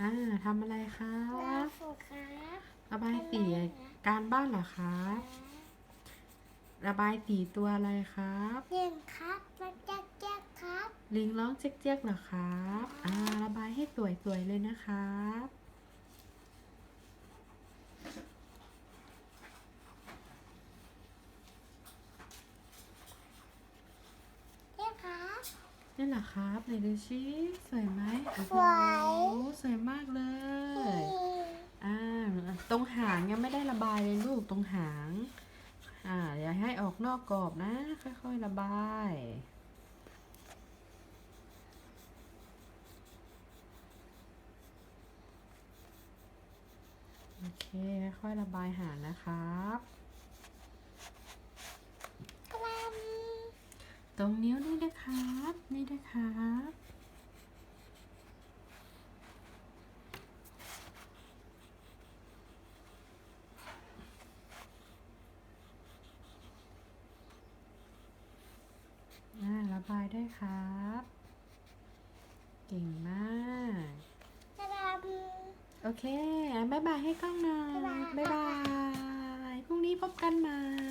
อ่าทำอะไรครัน้าบฟูครับระบายสีการบ้านเหรอครับระบายสีตัวอะไรครับเล่นครับมาแจ๊กแจ๊กครับ ลิงร้องเจ๊กๆเหรอครับ อ่า ระบายให้สวยๆเลยนะครับ เล่นครับ นี่เหรอครับไหนดูชิสวยไหมโอ้โหสวย สวยมากเลยนี่อ่า ตรงหางยังไม่ได้ระบายเลยลูกตรงหาง อ่า อย่าให้ออกนอกกรอบนะ ค่อยๆระบายโอเค ค่อยๆระบายหางนะครับ กลัม ตรงนิ้วนี่นะครับ นี่นะครับอ่าระบายได้วยครับ เก่งมากกลัมโอเคอะบ๊ายบายให้กล้องหน่อย บ๊ายบายบ๊ายบายพรุ่งนี้พบกันใหม่